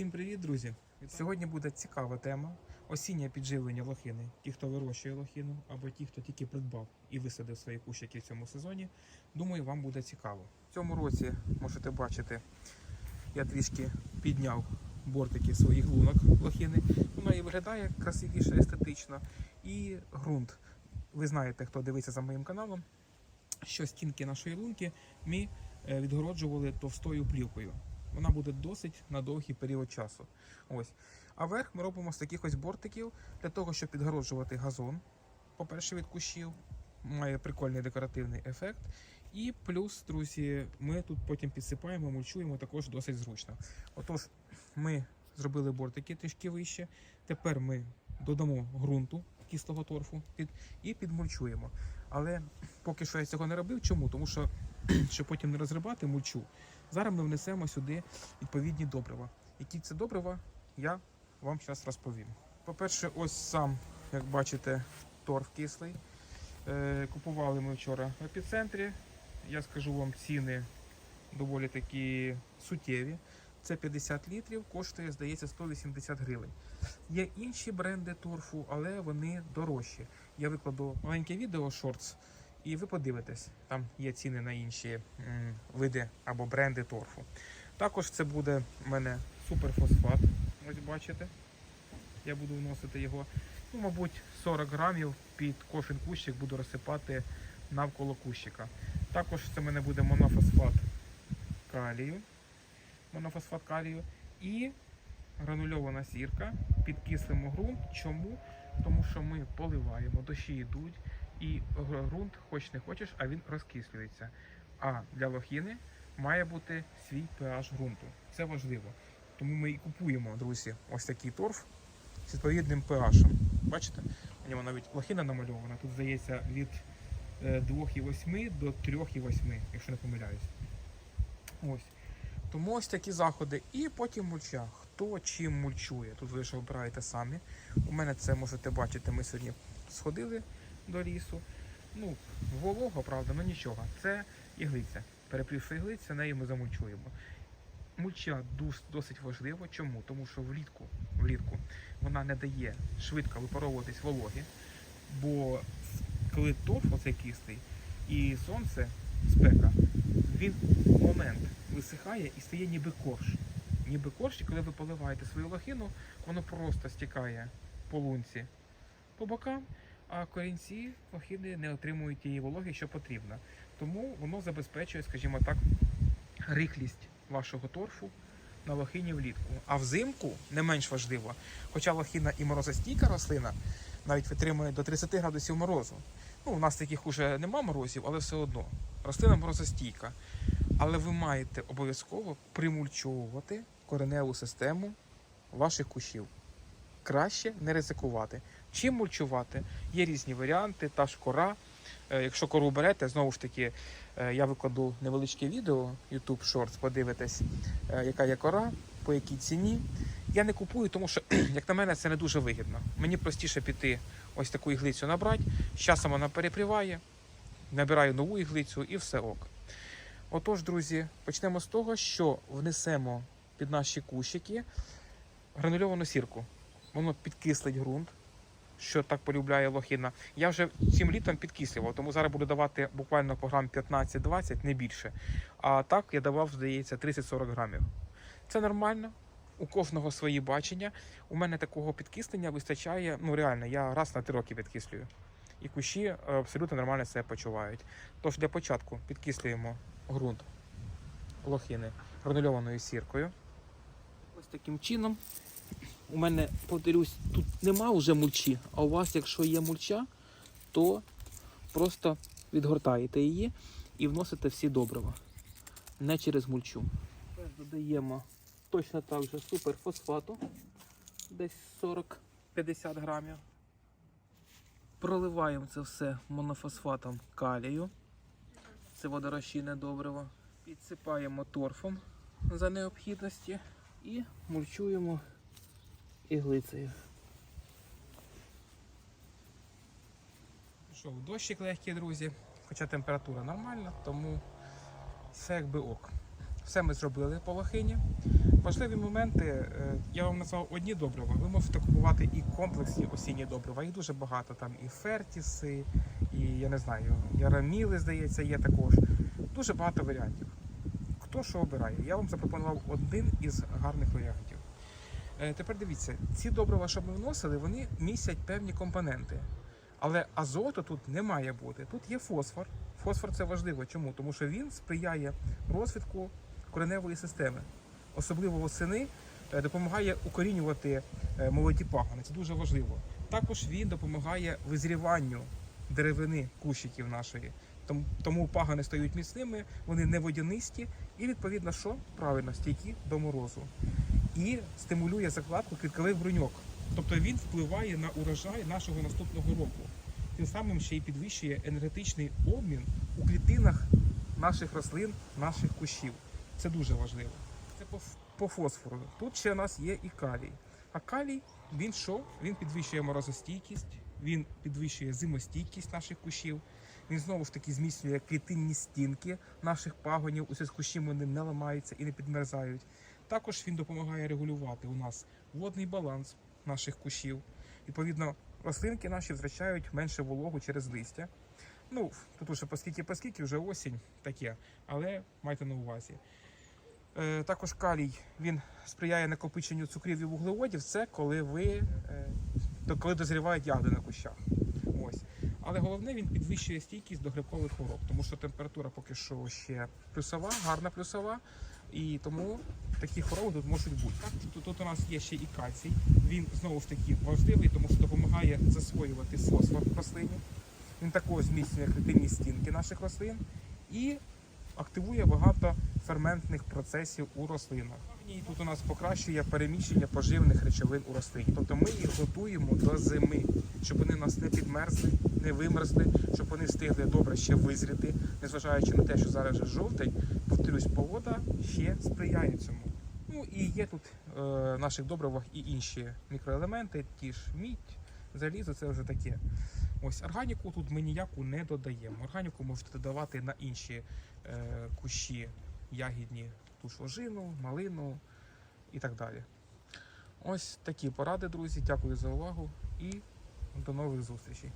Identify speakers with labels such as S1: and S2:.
S1: Всім привіт, друзі! Сьогодні буде цікава тема осіннє підживлення лохини. Ті, хто вирощує лохину, або ті, хто тільки придбав і висадив свої кущики в цьому сезоні. Думаю, вам буде цікаво. В цьому році можете бачити, я трішки підняв бортики своїх лунок лохини. Воно і виглядає красивіше, естетично. І ґрунт. Ви знаєте, хто дивиться за моїм каналом, що стінки нашої лунки ми е, відгороджували товстою плівкою вона буде досить на довгий період часу. Ось. А верх ми робимо з таких ось бортиків для того, щоб підгороджувати газон, по-перше, від кущів. Має прикольний декоративний ефект. І плюс, друзі, ми тут потім підсипаємо, мульчуємо також досить зручно. Отож, ми зробили бортики трішки вище. Тепер ми додамо ґрунту кислого торфу під, і підмульчуємо. Але поки що я цього не робив. Чому? Тому що, щоб потім не розрибати мульчу, Зараз ми внесемо сюди відповідні добрива. Які це добрива, я вам зараз розповім. По-перше, ось сам, як бачите, торф кислий. Е, Купували ми вчора в епіцентрі. Я скажу вам ціни доволі такі суттєві. Це 50 літрів, коштує, здається, 180 гривень. Є інші бренди торфу, але вони дорожчі. Я викладу маленьке відео шортс. І ви подивитесь, там є ціни на інші види або бренди торфу. Також це буде в мене суперфосфат. Ось бачите. Я буду вносити його, ну, мабуть, 40 грамів під кожен кущик буду розсипати навколо кущика. Також це в мене буде монофосфат калію. Монофосфат калію і гранульована сірка. Підкислимо ґрунт. Чому? Тому що ми поливаємо, дощі йдуть і ґрунт, хоч не хочеш, а він розкислюється. А для лохіни має бути свій pH ґрунту. Це важливо. Тому ми і купуємо, друзі, ось такий торф з відповідним pH. Бачите? У нього навіть лохіна намальована. Тут здається від е, 2,8 до 3,8, якщо не помиляюсь. Ось. Тому ось такі заходи. І потім мульча. Хто чим мульчує? Тут ви ж обираєте самі. У мене це можете бачити. Ми сьогодні сходили до лісу. Ну, волого, правда, ну нічого. Це іглиця. Переплівши іглиця, нею ми замульчуємо. Мульча досить важливо. Чому? Тому що влітку, влітку вона не дає швидко випаровуватись вологи, бо коли торф оцей кислий і сонце, спека, він в момент висихає і стає ніби корж. Ніби корж, і коли ви поливаєте свою лохину, воно просто стікає по лунці по бокам, а корінці лохини не отримують тієї вологи, що потрібно. Тому воно забезпечує, скажімо так, рихлість вашого торфу на лохині влітку. А взимку не менш важливо, хоча лохина і морозостійка рослина навіть витримує до 30 градусів морозу. Ну, у нас таких уже нема морозів, але все одно. Рослина морозостійка. Але ви маєте обов'язково примульчовувати кореневу систему ваших кущів. Краще не ризикувати. Чим мульчувати? Є різні варіанти, та ж кора. Е, Якщо кору берете, знову ж таки, е, я викладу невеличке відео, YouTube Shorts, подивитесь, е, яка є кора, по якій ціні. Я не купую, тому що, як на мене, це не дуже вигідно. Мені простіше піти ось таку іглицю набрати, з часом вона перепріває, набираю нову іглицю і все ок. Отож, друзі, почнемо з того, що внесемо під наші кущики гранульовану сірку. Воно підкислить ґрунт, що так полюбляє лохина. Я вже цим літом підкислював, тому зараз буду давати буквально по грам 15-20, не більше. А так я давав, здається, 30-40 грамів. Це нормально. У кожного свої бачення. У мене такого підкислення вистачає. Ну реально, я раз на три роки підкислюю. І кущі е, абсолютно нормально себе почувають. Тож для початку підкислюємо ґрунт лохини гранульованою сіркою. Ось таким чином. У мене, повторюсь, тут нема вже мульчі, а у вас, якщо є мульча, то просто відгортаєте її і вносите всі добрива. Не через мульчу. Тепер додаємо точно так же суперфосфату, десь 40-50 грамів. Проливаємо це все монофосфатом калію. Це водорозчинне добриво. Підсипаємо торфом за необхідності і мульчуємо іглицею. Що, дощик легкий, друзі, хоча температура нормальна, тому все якби ок. все ми зробили по лохині. Важливі моменти, е, я вам назвав одні добрива. Ви можете купувати і комплексні осінні добрива. Їх дуже багато. Там і фертіси, і я не знаю, і араміли, здається, є також. Дуже багато варіантів. Хто що обирає? Я вам запропонував один із гарних варіантів. Е, Тепер дивіться, ці добрива, що ми вносили, вони містять певні компоненти. Але азоту тут не має бути. Тут є фосфор. Фосфор це важливо. Чому? Тому що він сприяє розвитку кореневої системи. Особливо восени е, допомагає укорінювати е, молоді пагони. Це дуже важливо. Також він допомагає визріванню деревини кущиків нашої. Тому, пагони стають міцними, вони не водянисті і, відповідно, що правильно стійкі до морозу. І стимулює закладку квіткових бруньок. Тобто він впливає на урожай нашого наступного року. Тим самим ще й підвищує енергетичний обмін у клітинах наших рослин, наших кущів. Це дуже важливо. Це по, фосфору. Тут ще у нас є і калій. А калій він що? Він підвищує морозостійкість, він підвищує зимостійкість наших кущів. Він знову ж таки зміцнює клітинні стінки наших пагонів. Усе з кущів вони не ламаються і не підмерзають. Також він допомагає регулювати у нас водний баланс наших кущів. Відповідно, рослинки наші втрачають менше вологу через листя. Ну, тут уже поскільки поскільки вже осінь таке, але майте на увазі. Е, також калій він сприяє накопиченню цукрів і вуглеводів. Це коли ви е, коли дозрівають ягоди на кущах. Ось. Але головне він підвищує стійкість до грибкових хвороб, тому що температура поки що ще плюсова, гарна плюсова. І тому такі хвороби тут можуть бути. Так, тут, тут у нас є ще і кальцій. Він знову ж таки важливий, тому що допомагає засвоювати фосфор в рослині. Він також зміцнює клітинні стінки наших рослин і активує багато ферментних процесів у рослинах. І тут у нас покращує переміщення поживних речовин у рослині. Тобто ми їх готуємо до зими, щоб вони у нас не підмерзли, не вимерзли, щоб вони встигли добре ще визріти, незважаючи на те, що зараз вже жовтень, повторюсь, погода ще сприяє цьому. Ну і є тут е, в наших добривах і інші мікроелементи, ті ж мідь, залізо, це вже таке. Ось органіку тут ми ніяку не додаємо. Органіку можете додавати на інші е, кущі ягідні, ту ж ожину, малину і так далі. Ось такі поради, друзі. Дякую за увагу і до нових зустрічей.